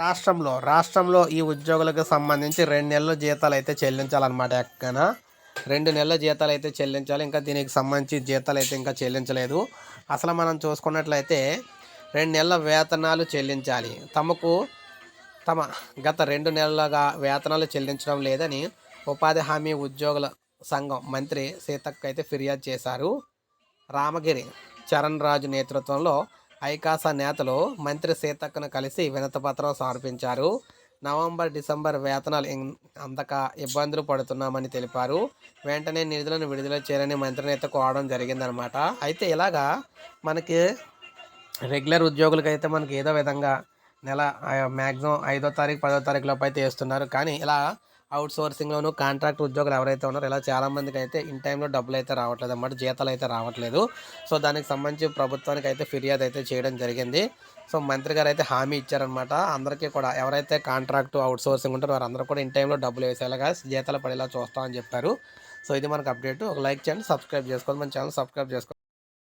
రాష్ట్రంలో రాష్ట్రంలో ఈ ఉద్యోగులకు సంబంధించి రెండు నెలల జీతాలు అయితే చెల్లించాలన్నమాట ఎక్కన? రెండు నెలల జీతాలు అయితే చెల్లించాలి ఇంకా దీనికి సంబంధించి జీతాలు అయితే ఇంకా చెల్లించలేదు. అసలు మనం చూసుకున్నట్లయితే రెండు నెలల వేతనాలు చెల్లించాలి. తమకు తమ గత రెండు నెలలుగా వేతనాలు చెల్లించడం లేదని ఉపాధి హామీ ఉద్యోగుల సంఘం మంత్రి సీతక్క అయితే ఫిర్యాదు చేశారు. రామగిరి చరణ్ రాజు నేతృత్వంలో ఐకాసా నేతలు మంత్రి సీతక్కను కలిసి వినతిపత్రం సమర్పించారు. నవంబర్ డిసెంబర్ వేతనాలు అందక ఇబ్బందులు పడుతున్నామని తెలిపారు. వెంటనే నిధులను విడుదల చేయాలని మంత్రిని అయితే కోరడం జరిగిందనమాట అయితే ఇలాగా మనకి రెగ్యులర్ ఉద్యోగులకైతే మనకి ఏదో విధంగా నెల మ్యాక్సిమం ఐదో తారీఖు పదో తారీఖు లోపు అయితే వేస్తున్నారు. కానీ ఇలా అవుట్ సోర్సింగ్లోను కాంట్రాక్ట్ ఉద్యోగులు ఎవరైతే ఉన్నారో ఇలా చాలామందికి అయితే ఇన్ టైంలో డబ్బులు అయితే రావట్లేదు అన్నమాట జీతాలు అయితే రావట్లేదు. సో దానికి సంబంధించి ప్రభుత్వానికి అయితే ఫిర్యాదు అయితే చేయడం జరిగింది. సో మంత్రి గారు అయితే హామీ ఇచ్చారనమాట అందరికీ కూడా ఎవరైతే కాంట్రాక్ట్ అవుట్ సోర్సింగ్ ఉంటారో వారందరూ కూడా ఇన్ టైంలో డబ్బులు వేసేలాగా జీతాలు పడేలా చూస్తామని చెప్పారు. సో ఇది మనకు అప్డేట్. ఒక లైక్ చేయండి సబ్స్క్రైబ్ చేసుకోండి మన ఛానల్ సబ్స్క్రైబ్ చేసుకోండి.